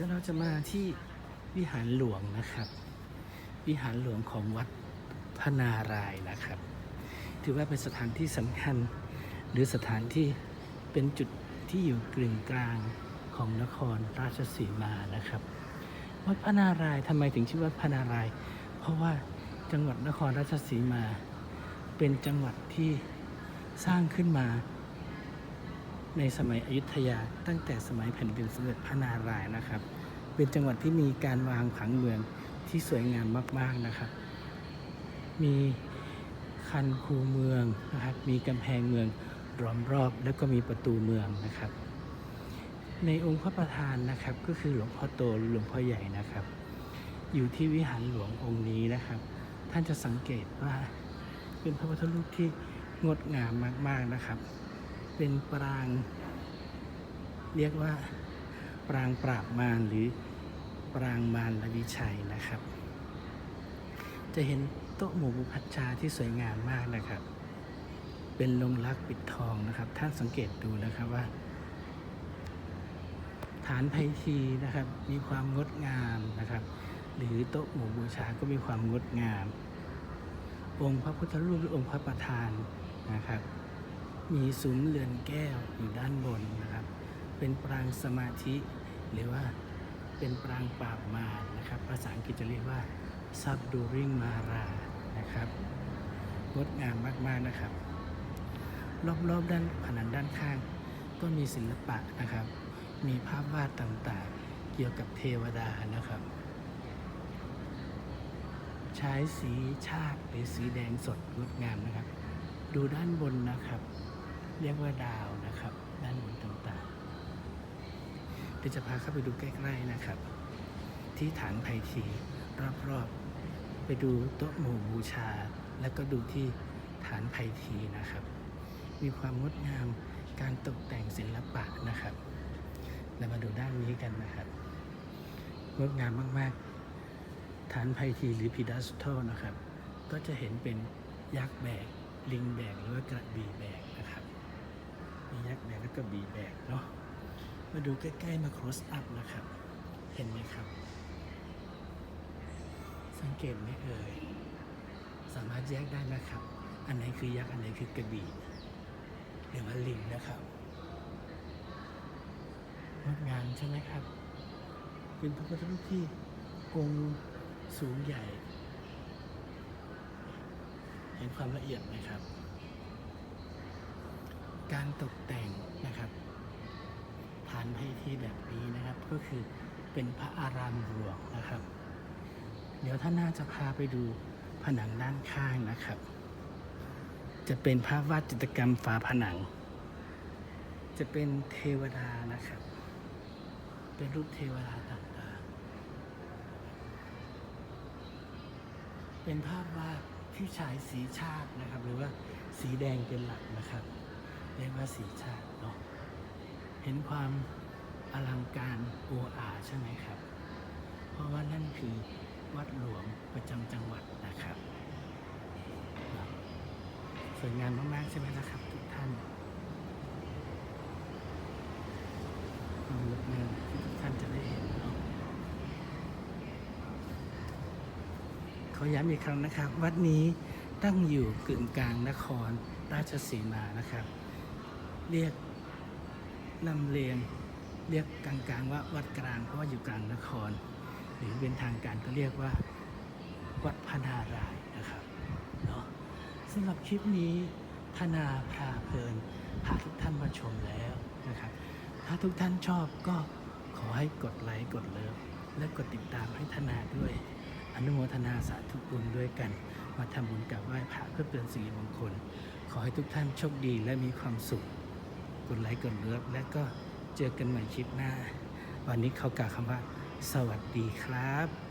ดี๋ยวเราจะมาที่วิหารหลวงนะครับ วิหารหลวงของวัดพนารายนะครับ ถือว่าเป็นสถานที่สำคัญ หรือสถานที่เป็นจุดที่อยู่กึ่งกลางของนครราชสีมานะครับ วัดพนารายทำไมถึงชื่อวัดพนาราย เพราะว่าจังหวัดนครราชสีมา เป็นจังหวัดที่สร้างขึ้นมา ในสมัยอยุธยาตั้งแต่สมัยแผ่นดินสมเด็จพระนารายณ์นะครับ เป็นจังหวัดที่มีการวางผังเมืองที่สวยงามมาก ๆนะครับ มีคันคูเมืองนะครับ มีกำแพงเมืองล้อมรอบ แล้วก็มีประตูเมืองนะครับ ในองค์พระประธานนะครับ ก็คือหลวงพ่อโตหรือหลวงพ่อใหญ่นะครับ อยู่ที่วิหารหลวงองค์นี้นะครับ ท่านจะสังเกตว่าเป็นพระพุทธรูปที่งดงามมาก ๆนะครับ เป็นปราง เรียกว่า ปรางปราบมารหรือปรางมารลวิชัยนะครับ จะเห็นโต๊ะหมู่บุพัชชาที่สวยงามมากนะครับ เป็นลงรักปิดทองนะครับ ท่านสังเกตดูนะครับว่า ฐานไพทีนะครับ มีความงดงามนะครับ หรือโต๊ะหมู่บูชาก็มีความงดงาม องค์พระพุทธรูปหรือองค์พระประธานนะครับ มีซุ้มเรือนแก้วอยู่ด้านบนนะครับ เป็นปรางสมาธิ หรือว่าเป็นปรางปราบมารนะครับ ภาษาอังกฤษจะเรียกว่า subduring mara นะครับงดงามมากๆนะครับ รอบๆด้านผนังด้านข้าง ก็มีศิลปะนะครับ มีภาพวาดต่างๆ เกี่ยวกับเทวดานะครับ ใช้สีชาติหรือสีแดงสดงดงามนะครับ ดูด้านบนนะครับ เรียกว่าดาวนะครับ ด้านบนต่างๆเดี๋ยวจะพาเข้าไปดูใกล้ๆนะครับ ที่ฐานไพทีรอบๆ ไปดูโต๊ะหมู่บูชา แล้วก็ดูที่ฐานไพทีนะครับ มีความงดงามการตกแต่งศิลปะนะครับเรามาดูด้านนี้กันนะครับงดงามมากๆ ฐานไพทีหรือพีดัสโตนะครับ ก็จะเห็นเป็นยักษ์แบก ลิงแบกหรือว่ากระบี่แบก ยักษ์แบกแล้วก็บีแบกเนาะมาดูใกล้ๆมา close up นะครับ เห็นไหมครับ สังเกตไหมเอ่ยสามารถแยกได้นะครับ อันไหนคือยักษ์อันไหนคือกระบี่หรือว่าลิงนะครับงดงามใช่ไหมครับ เป็นพระพุทธรูปที่องค์สูงใหญ่ เห็นความละเอียดไหมครับ การตกแต่งนะครับฐานพิธีแบบนี้นะครับ ก็คือเป็นพระอารามหลวงนะครับ เดี๋ยวท่านน่าจะพาไปดูผนังด้านข้างนะครับ จะเป็นภาพวาดจิตรกรรมฝาผนัง จะเป็นเทวดานะครับ เป็นรูปเทวดาต่างๆ เป็นภาพวาดที่ฉายสีชาตินะครับ หรือว่าสีแดงเป็นหลักนะครับ สีชาติเนาะเห็นความอลังการโออาใช่ไหมครับ เพราะว่านั่นคือวัดหลวงประจำจังหวัดนะครับเนาะสวยงามมากๆใช่ไหมนะครับ ทุกท่านความงดงามที่ทุกท่านจะได้เห็นเนาะขอย้ำอีกครั้งนะครับ วัดนี้ตั้งอยู่กึ่งกลางนครราชสีมานะครับ เรียกลำเลียงเรียกกลางๆว่าวัดกลางเพราะว่าอยู่กลางนคร หรือเป็นทางการก็เรียกว่าวัดพนารายนะครับเนาะสำหรับคลิปนี้พนาพาเพลินพาทุกท่านมาชมแล้วนะครับ ถ้าทุกท่านชอบก็ขอให้กดไลค์กดเลิฟและกดติดตามให้ธนาด้วย อนุโมทนาสาธุบุญด้วยกัน มาทำบุญกับไหว้พระเพื่อเตือนสิริมงคล ขอให้ทุกท่านโชคดีและมีความสุข กดไลค์กดเลิฟและก็เจอกันใหม่คลิปหน้า วันนี้เขากล่าวคำว่า สวัสดีครับ